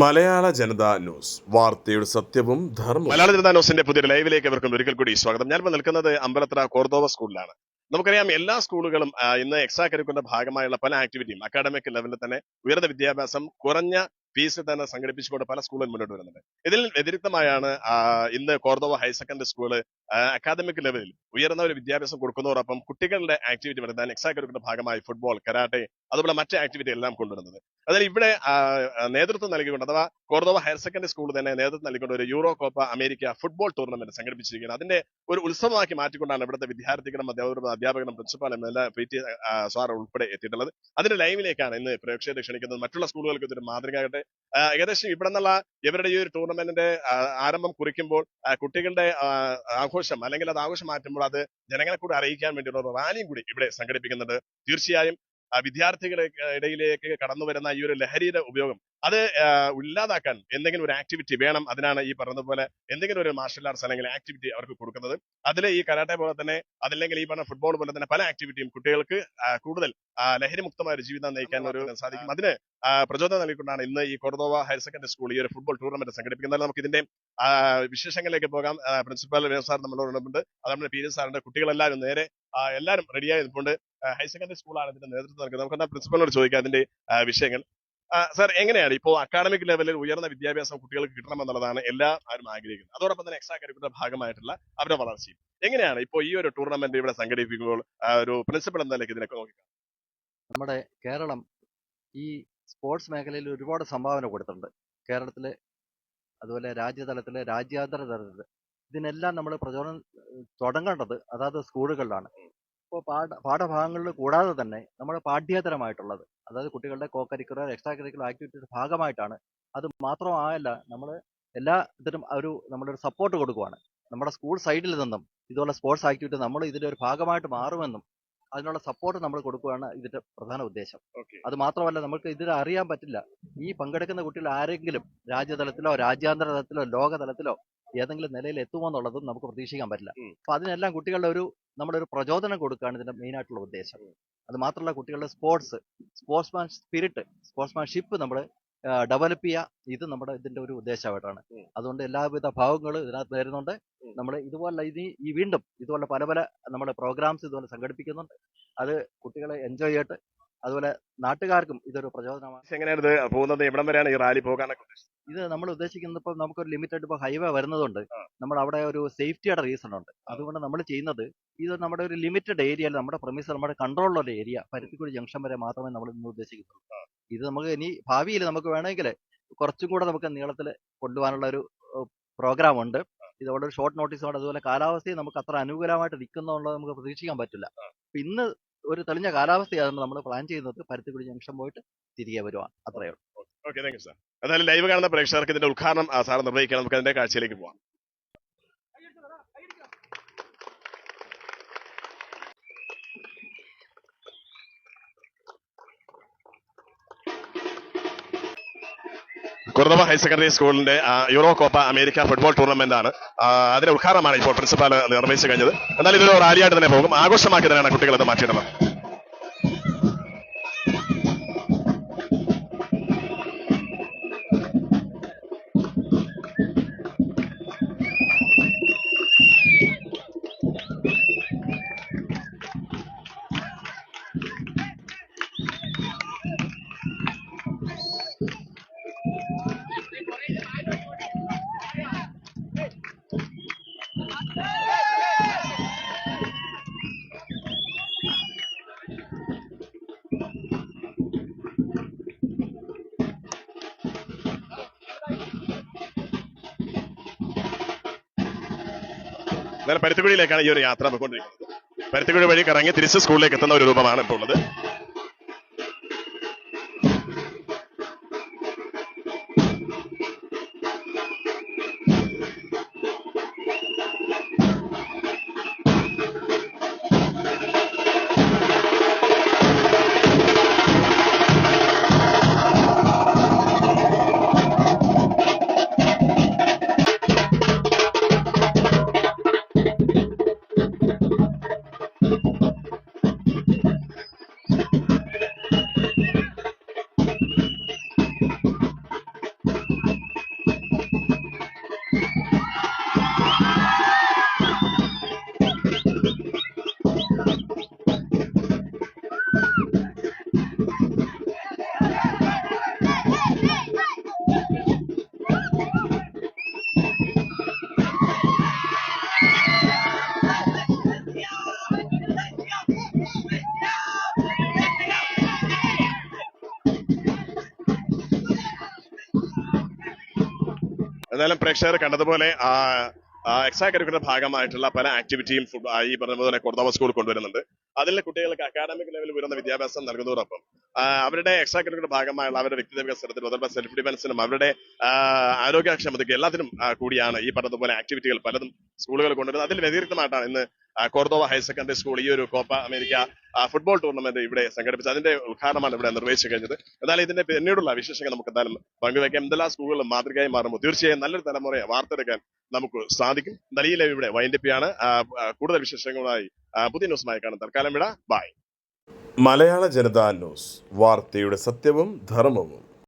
മലയാള ജനത news. വാർത്തയുടെ സത്യവും ധർമ്മവും. മലയാള ജനതാ ന്യൂസിന്റെ പുതിയ ലൈവിലേക്ക് അവർക്കും ഒരിക്കൽ കൂടി സ്വാഗതം. ഞാനിപ്പോൾ നിൽക്കുന്നത് അമ്പലത്ര കോർദോവ സ്കൂളിലാണ്. നമുക്കറിയാം എല്ലാ സ്കൂളുകളും ഇന്ന് എക്സ്ട്രാ കരിക്കുലർ ഭാഗമായുള്ള പല ആക്ടിവിറ്റിയും അക്കാഡമിക് ലെവലിൽ തന്നെ ഉയർന്ന വിദ്യാഭ്യാസം കുറഞ്ഞ ഫീസിൽ തന്നെ സംഘടിപ്പിച്ചുകൊണ്ട് പല സ്കൂളുകളും മുന്നോട്ട് വരുന്നുണ്ട്. ഇതിൽ വ്യതിരിക്തമായാണ് ഇന്ന് Cordova higher secondary school academic ലെവലിൽ ഉയർന്ന ഒരു വിദ്യാഭ്യാസം കൊടുക്കുന്നതോടൊപ്പം കുട്ടികളുടെ ആക്ടിവിറ്റി വരുന്ന എക്സ്ട്രാ കരിക്കുലറിന്റെ ഭാഗമായി ഫുട്ബോൾ കരാട്ടെ അതുപോലെ മറ്റു ആക്ടിവിറ്റി എല്ലാം കൊണ്ടുവരുന്നത്. അതിൽ ഇവിടെ നേതൃത്വം നൽകിക്കൊണ്ട് അഥവാ കോർദോവ ഹയർ സെക്കൻഡറി സ്കൂൾ തന്നെ നേതൃത്വം നൽകിക്കൊണ്ട് ഒരു Euro Copa America football tournament സംഘടിപ്പിച്ചിരിക്കുകയാണ്. അതിന്റെ ഒരു ഉത്സവമാക്കി മാറ്റിക്കൊണ്ടാണ് ഇവിടുത്തെ വിദ്യാർത്ഥികളും അധ്യാപകരും പ്രിൻസിപ്പാളും എല്ലാ പി ടി സാർ ഉൾപ്പെടെ എത്തിയിട്ടുള്ളത്. അതിന്റെ ലൈവിലേക്കാണ് ഇന്ന് പ്രേക്ഷകരെ ക്ഷണിക്കുന്നത്. മറ്റുള്ള സ്കൂളുകൾക്ക് ഇതൊരു മാതൃകയാകട്ടെ. ഏകദേശം ഇവിടെ നിന്നുള്ള ഇവരുടെ ഈ ഒരു ടൂർണമെന്റിന്റെ ആരംഭം കുറിക്കുമ്പോൾ കുട്ടികളുടെ ആഘോഷം അല്ലെങ്കിൽ അത് ആഘോഷം മാറ്റുമ്പോൾ അത് ജനങ്ങളെ കൂടി അറിയിക്കാൻ വേണ്ടിയുള്ള ഒരു റാലിയും കൂടി ഇവിടെ സംഘടിപ്പിക്കുന്നുണ്ട്. തീർച്ചയായും വിദ്യാർത്ഥികളെ ഇടയിലേക്ക് കടന്നു വരുന്ന ഈ ഒരു ലഹരിയുടെ ഉപയോഗം അത് ഇല്ലാതാക്കാൻ എന്തെങ്കിലും ഒരു ആക്ടിവിറ്റി വേണം അതിനാണ് ഈ പറഞ്ഞതുപോലെ എന്തെങ്കിലും ഒരു മാർഷൽ ആർട്സ് അല്ലെങ്കിൽ ആക്ടിവിറ്റി അവർക്ക് കൊടുക്കുന്നത്. അതിൽ ഈ കരാട്ടെ പോലെ തന്നെ അതല്ലെങ്കിൽ ഈ പറഞ്ഞ ഫുട്ബോൾ പോലെ തന്നെ പല ആക്ടിവിറ്റിയും കുട്ടികൾക്ക് കൂടുതൽ ലഹരിമുക്തമായ ഒരു ജീവിതം നയിക്കാൻ ഒരു സാധിക്കും. അതിന് പ്രചോദനം നൽകിക്കൊണ്ടാണ് ഇന്ന് ഈ കൊർദോവ ഹയർ സെക്കൻഡറി സ്കൂൾ ഈ ഒരു ഫുട്ബോൾ ടൂർണമെന്റ് സംഘടിപ്പിക്കുന്നത്. നമുക്ക് ഇതിന്റെ വിശേഷങ്ങളിലേക്ക് പോകാം. പ്രിൻസിപ്പൽ വേവ് സാർ നമ്മളോടൊപ്പമുണ്ട് അതുപോലെ പി. എസ് സാറിന്റെ കുട്ടികളെല്ലാവരും നേരെ എല്ലാവരും റെഡിയായി നിൽപ്പുണ്ട് ഹയർ സെക്കൻഡറി സ്കൂളാണ് ഇതിന്റെ നേതൃത്വം നൽകുന്നത്. നമുക്ക് എന്നാൽ പ്രിൻസിപ്പലിനോട് ചോദിക്കാം അതിന്റെ വിഷയങ്ങൾ. സാർ എങ്ങനെയാണ് ഇപ്പോൾ അക്കാഡമിക് ലെവലിൽ ഉയർന്ന വിദ്യാഭ്യാസം കുട്ടികൾക്ക് കിട്ടണമെന്നുള്ളതാണ് എല്ലാവരും ആഗ്രഹിക്കുന്നത്. അതോടൊപ്പം തന്നെ എക്സ്ട്രാ കരിക്കുലർ ഭാഗമായിട്ടുള്ള അവരുടെ വളർച്ചയും. എങ്ങനെയാണ് ഇപ്പോൾ ഈ ഒരു ടൂർണമെന്റ് ഇവിടെ സംഘടിപ്പിക്കുമ്പോൾ ഒരു പ്രിൻസിപ്പൽ എന്ന നിലയ്ക്ക് ഇതിനൊക്കെ നോക്കി നമ്മുടെ കേരളം ഈ സ്പോർട്സ് മേഖലയിൽ ഒരുപാട് സംഭാവന കൊടുത്തിട്ടുണ്ട്. കേരളത്തിലെ അതുപോലെ രാജ്യതലത്തിൽ രാജ്യാന്തര തലത്തിൽ ഇതിനെല്ലാം നമ്മൾ പ്രചോദനം തുടങ്ങേണ്ടത് അതാത് സ്കൂളുകളിലാണ്. ഇപ്പോൾ പാഠ പാഠഭാഗങ്ങളിൽ കൂടാതെ തന്നെ നമ്മുടെ പാഠ്യേതരമായിട്ടുള്ളത് അതായത് കുട്ടികളുടെ കോ കരിക്കുലർ എക്സ്ട്രാ കരിക്കുലർ ആക്ടിവിറ്റിയുടെ ഭാഗമായിട്ടാണ്. അത് മാത്രമായല്ല നമ്മൾ എല്ലാ ഇതിനും ഒരു നമ്മളൊരു സപ്പോർട്ട് കൊടുക്കുവാണ്. നമ്മുടെ സ്കൂൾ സൈഡിൽ നിന്നും ഇതുപോലെ സ്പോർട്സ് ആക്ടിവിറ്റി നമ്മൾ ഇതിന്റെ ഒരു ഭാഗമായിട്ട് മാറുമെന്നും അതിനുള്ള സപ്പോർട്ട് നമ്മൾ കൊടുക്കുകയാണ് ഇതിന്റെ പ്രധാന ഉദ്ദേശം. അത് മാത്രമല്ല നമുക്ക് ഇതിൽ അറിയാൻ പറ്റില്ല. ഈ പങ്കെടുക്കുന്ന കുട്ടികൾ ആരെങ്കിലും രാജ്യതലത്തിലോ രാജ്യാന്തര തലത്തിലോ ലോക തലത്തിലോ ഏതെങ്കിലും നിലയിൽ എത്തുമോ എന്നുള്ളതും നമുക്ക് പ്രതീക്ഷിക്കാൻ പറ്റില്ല. അപ്പൊ അതിനെല്ലാം കുട്ടികളുടെ ഒരു നമ്മളൊരു ഒരു പ്രചോദനം കൊടുക്കുകയാണ് ഇതിന്റെ മെയിൻ ആയിട്ടുള്ള ഉദ്ദേശം അത് മാത്രമല്ല കുട്ടികളുടെ സ്പോർട്സ് സ്പോർട്സ്മാൻ സ്പിരിറ്റ് സ്പോർട്സ്മാൻഷിപ്പ് നമ്മൾ ഡെവലപ്പ് ചെയ്യുക ഇത് നമ്മുടെ ഇതിന്റെ ഒരു ഉദ്ദേശമായിട്ടാണ്. അതുകൊണ്ട് എല്ലാവിധ ഭാവങ്ങളും ഇതിനകത്ത് വരുന്നുണ്ട്. നമ്മൾ ഇതുപോലെ ഇനി ഈ വീണ്ടും ഇതുപോലെ പല പല നമ്മുടെ പ്രോഗ്രാംസ് ഇതുപോലെ സംഘടിപ്പിക്കുന്നുണ്ട്. അത് കുട്ടികളെ എൻജോയ് ചെയ്തിട്ട് അതുപോലെ നാട്ടുകാർക്കും ഇതൊരു പ്രചോദനമാണ് എങ്ങനെയാണ് ഇത് പോകുന്നത് എവിടം വരെയാണ് ഈ റാലി പോകാനൊക്കെ ഇത് നമ്മൾ ഉദ്ദേശിക്കുന്നത് ഇപ്പോൾ നമുക്കൊരു ലിമിറ്റഡ് ഇപ്പോൾ ഹൈവേ വരുന്നതുകൊണ്ട് നമ്മൾ അവിടെ ഒരു സേഫ്റ്റിയുടെ റീസൺ ഉണ്ട്. അതുകൊണ്ട് നമ്മൾ ചെയ്യുന്നത് ഇത് നമ്മുടെ ഒരു ലിമിറ്റഡ് ഏരിയയിൽ നമ്മുടെ പ്രമിസ് നമ്മുടെ കൺട്രോളിലുള്ള ഏരിയ പരുത്തിക്കുടി ജംഗ്ഷൻ വരെ മാത്രമേ നമ്മൾ ഇന്ന് ഉദ്ദേശിക്കുന്നുള്ളൂ. ഇത് നമുക്ക് ഇനി ഭാവിയിൽ നമുക്ക് വേണമെങ്കിൽ കുറച്ചും കൂടെ നമുക്ക് നീളത്തിൽ കൊണ്ടുപോകാനുള്ള ഒരു പ്രോഗ്രാം ഉണ്ട്. ഇത് വളരെ ഒരു ഷോർട്ട് നോട്ടീസോടെ അതുപോലെ കാലാവസ്ഥയും നമുക്ക് അത്ര അനുകൂലമായിട്ട് നിൽക്കുന്നുള്ളത് നമുക്ക് പ്രതീക്ഷിക്കാൻ പറ്റില്ല. ഇന്ന് ഒരു തെളിഞ്ഞ കാലാവസ്ഥയാണ് നമ്മൾ പ്ലാൻ ചെയ്യുന്നത്. പരുത്തിക്കുടി ജംഗ്ഷൻ പോയിട്ട് തിരികെ വരുവാണ് അത്രയേ ഉള്ളൂ. ഓക്കെ താങ്ക് യു സാർ എന്തായാലും ലൈവ് കാണുന്ന പ്രേക്ഷകർക്ക് ഇതിന്റെ ഉദ്ഘാടനം സാർ നിർവഹിക്കണം നമുക്ക് അതിന്റെ കാഴ്ചയിലേക്ക് പോവാം. കുർദവ ഹയർ സെക്കൻഡറി സ്കൂളിന്റെ Euro Copa America football tournament ആണ് അതിന്റെ ഉദ്ഘാടനമാണ് ഇപ്പോൾ പ്രിൻസിപ്പാൾ നിർവഹിച്ചു കഴിഞ്ഞത്. എന്നാൽ ഇതൊരു റാലിയായിട്ട് തന്നെ പോകും. ആഘോഷമാക്കി തന്നെയാണ് കുട്ടികൾ ഇത് മാറ്റിയിടുന്നത്. എന്നാലും പരുത്തിക്കുഴിയിലേക്കാണ് ഈ ഒരു യാത്ര പോയിക്കൊണ്ടിരിക്കുന്നത്. പരുത്തിക്കുഴി വഴി കറങ്ങി തിരിച്ച് സ്കൂളിലേക്ക് എത്തുന്ന ഒരു രൂപമാണ് ഇപ്പോൾ ഉള്ളത്. എന്നാലും പ്രേക്ഷകർ കണ്ടതുപോലെ എക്സ്ട്രാ കരിക്കുലർ ഭാഗമായിട്ടുള്ള പല ആക്ടിവിറ്റിയും ഈ പറഞ്ഞ പോലെ കൊർദോവ സ്കൂൾ കൊണ്ടുവരുന്നുണ്ട്. അതിൽ കുട്ടികൾക്ക് അക്കാഡമിക് ലെവലിൽ ഉയർന്ന വിദ്യാഭ്യാസം നൽകുന്നതോടൊപ്പം അവരുടെ എക്സ്ട്രാ കരിക്കുലർ ഭാഗമായുള്ള അവരുടെ വ്യക്തിത്വ വികസനത്തിനും അതുപോലെ സെൽഫ് ഡിഫൻസിനും അവരുടെ ആരോഗ്യക്ഷമതയ്ക്ക് എല്ലാത്തിനും കൂടിയാണ് ഈ പറഞ്ഞതുപോലെ ആക്ടിവിറ്റികൾ പലതും സ്കൂളുകൾ കൊണ്ടുവരുന്നത്. അതിൽ വ്യതിരിക്തമായിട്ടാണ് ഇന്ന് കോർദോവ ഹയർ സെക്കൻഡറി സ്കൂൾ ഈ ഒരു കോപ്പ അമേരിക്ക ഫുട്ബോൾ ടൂർണമെന്റ് ഇവിടെ സംഘടിപ്പിച്ചു അതിന്റെ ഉദ്ഘാടനമാണ് ഇവിടെ നിർവഹിച്ചു കഴിഞ്ഞത്. എന്നാലും ഇതിന്റെ പിന്നീടുള്ള വിശേഷങ്ങൾ നമുക്ക് എന്തായാലും പങ്കുവയ്ക്കാം. എന്തെല്ലാം സ്കൂളുകളും മാതൃകയായി മാറുമ്പോൾ തീർച്ചയായും നല്ലൊരു തലമുറയെ വാർത്തെടുക്കാൻ നമുക്ക് സാധിക്കും. എന്തായാലും ഇവിടെ വൈൻഡപ്പിയാണ്. കൂടുതൽ വിശേഷങ്ങളുമായി പുതിയ ന്യൂസുമായി കാണാം. തൽക്കാലം വിട. By Malayala Janata news. വാർത്തയുടെ സത്യവും ധർമ്മവും.